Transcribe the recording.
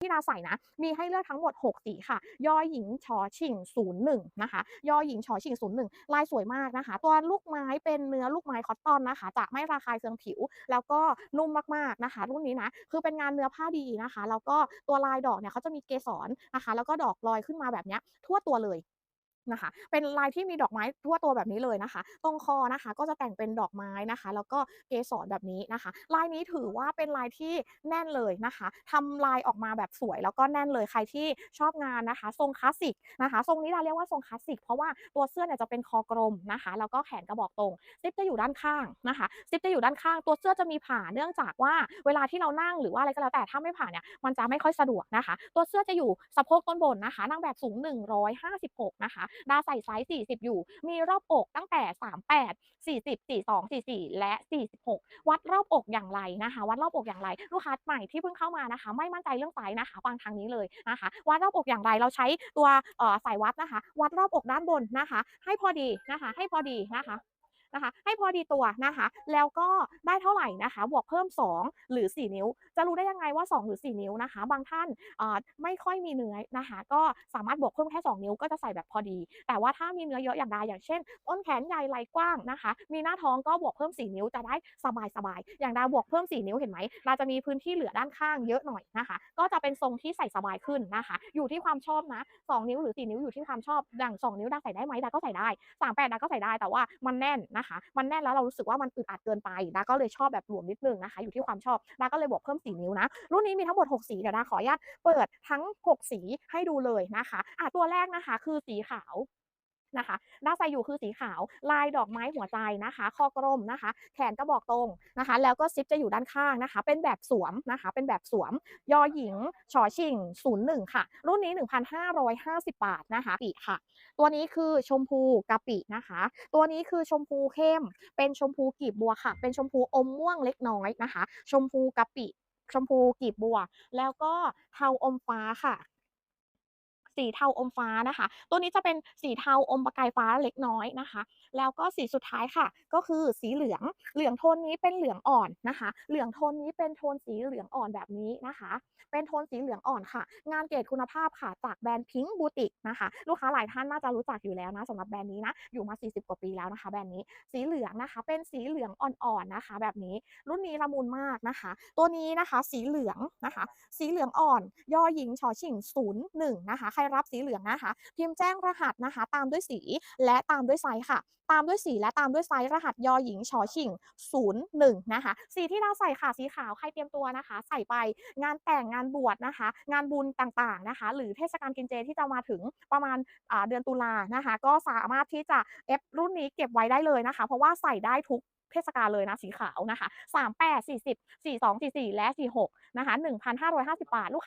ที่ดาใส่นะ มีให้เลือกทั้งหมด 6 สีค่ะ ยอหญิงชอชิง01 นะคะ ยอหญิงชอชิง01 ลายสวยมากนะคะ ตัวลูกไม้เป็นเนื้อลูกไม้คอตตอนนะคะ จะไม่ระคายเคืองผิว แล้วก็นุ่มมากๆนะคะ รุ่นนี้นะ คือเป็นงานเนื้อผ้าดีนะคะ แล้วก็ตัวลายดอกเนี่ยเขาจะมีเกสรนะคะ แล้วก็ดอกลอยขึ้นมาแบบนี้ทั่วตัวเลย นะคะ เป็นลายที่มีดอกไม้ทั่วตัวแบบนี้เลยนะคะ ตรงคอนะคะก็จะแต่งเป็นดอกไม้นะคะ แล้วก็เกสรแบบนี้นะคะ ลายนี้ถือว่าเป็นลายที่แน่นเลยนะคะทำลายออกมาแบบสวยแล้วก็แน่นเลยใครที่ชอบงานนะคะ ทรงคลาสสิกนะคะ ทรงนี้เราเรียกว่าทรงคลาสสิกเพราะว่าตัวเสื้อเนี่ยจะเป็นคอกลมนะคะ แล้วก็แขนกระบอกตรงซิปจะอยู่ด้านข้างนะคะซิปจะอยู่ด้านข้างตัวเสื้อจะมีผ่าเนื่องจากว่าเวลาที่เรานั่งหรือว่าอะไรก็แล้วแต่ถ้าไม่ผ่าเนี่ยมันจะไม่ค่อยสะดวกนะคะ ตัวเสื้อจะอยู่สะโพกต้นบนนะคะนางแบบสูง 156 นะคะดาใส่ไซส์ 40 อยู่ มีรอบอกตั้งแต่ 38 40 42 44 และ 46 วัดรอบอกอย่างไรนะคะ วัดรอบอกอย่างไร ลูกค้าใหม่ที่เพิ่งเข้ามานะคะ ไม่มั่นใจเรื่องไซส์นะคะฟังทางนี้เลยนะคะ วัดรอบอกอย่างไรเราใช้ตัวเอ่อสายวัดนะคะ วัดรอบอกด้านบนนะคะ ให้พอดีนะคะ ให้พอดีนะคะ นะคะ ให้พอดีตัวนะคะ แล้วก็ได้เท่าไหร่นะคะ บวกเพิ่ม 2 หรือ 4 นิ้ว จะรู้ได้ยังไงว่า 2 หรือ 4 นิ้วนะคะ บางท่านไม่ค่อยมีเนื้อนะคะ ก็สามารถบวกเพิ่มแค่ 2 นิ้วก็จะใส่แบบพอดี แต่ว่าถ้ามีเนื้อเยอะอย่างดาอย่างเช่นต้นแขนใหญ่ไหล่กว้างนะคะ มีหน้าท้องก็บวกเพิ่ม 4 นิ้วจะได้สบายๆอย่างดาบวกเพิ่ม 4 นิ้วเห็นไหมดาจะมีพื้นที่เหลือด้านข้างเยอะหน่อยนะคะ ก็จะเป็นทรงที่ใส่สบายขึ้นนะคะ อยู่ที่ความชอบนะ 2 นิ้วหรือ 4 นิ้วอยู่ที่ความชอบอย่าง2 นิ้วดาใส่ได้ไหมดาก็ใส่ได้ 38ดาก็ใส่ได้แต่ว่ามันแน่นนะคะมันแน่นแล้วเรารู้สึกว่ามันอึดอัดเกินไปดาก็เลยชอบแบบหลวมนิดนึงนะคะ อยู่ที่ความชอบดาก็เลยบวกเพิ่มสีนิ้วนะ รุ่นนี้มีทั้งหมด 6 สีเดี๋ยวดาขออนุญาตเปิดทั้ง 6 สีให้ดูเลยนะคะอะตัวแรกนะคะ คือสีขาว นะคะดาใส่อยู่คือสีขาว ลายดอกไม้หัวใจนะคะคอกลมนะคะ แขนกระบอกตรงนะคะ แล้วก็ซิปจะอยู่ด้านข้างนะคะ เป็นแบบสวมนะคะ เป็นแบบสวม ยอหญิงชอชิง01 ค่ะ รุ่นนี้ 1,550 บาทนะคะปิค่ะ ตัวนี้คือชมพูกะปินะคะ ตัวนี้คือชมพูเข้ม เป็นชมพูกีบบัวค่ะ เป็นชมพูอมม่วงเล็กน้อยนะคะ ชมพูกะปิชมพูกีบบัว แล้วก็เทาอมฟ้าค่ะ สีเทาอมฟ้านะคะ ตัวนี้จะเป็นสีเทาอมประกายฟ้าเล็กน้อยนะคะ แล้วก็สีสุดท้ายค่ะ ก็คือสีเหลือง เหลืองโทนนี้เป็นเหลืองอ่อนนะคะ เหลืองโทนนี้เป็นโทนสีเหลืองอ่อนแบบนี้นะคะ เป็นโทนสีเหลืองอ่อนค่ะ งานเกรดคุณภาพค่ะ จากแบรนด์ Pink Boutique นะคะ ลูกค้าหลายท่านน่าจะรู้จักอยู่แล้วนะสำหรับแบรนด์นี้นะ อยู่มา 40 กว่าปีแล้วนะคะ แบรนด์นี้ สีเหลืองนะคะ เป็นสีเหลืองอ่อนๆนะคะ แบบนี้ รุ่นนี้ละมุนมากนะคะ ตัวนี้นะคะ สีเหลืองนะคะ สีเหลืองอ่อน ยอหญิงชอชิง01นะคะ ใครรับสีเหลืองนะคะพิมพ์แจ้งรหัสนะคะ ตามด้วยสีและตามด้วยไซส์ค่ะ ตามด้วยสีและตามด้วยไซส์รหัสยอหญิงชอชิง01นะคะ สีที่เราใส่ค่ะสีขาวใครเตรียมตัวนะคะ ใส่ไปงานแต่งงานบวชนะคะ งานบุญต่างๆนะคะ หรือเทศกาลกินเจที่จะมาถึงประมาณเดือนตุลานะคะ ก็สามารถที่จะเอฟรุ่นนี้เก็บไว้ได้เลยนะคะ เพราะว่าใส่ได้ทุกเทศกาลเลยนะสีขาวนะคะ 38 40 42 44 และ 46 นะคะ 1,550 บาทลูก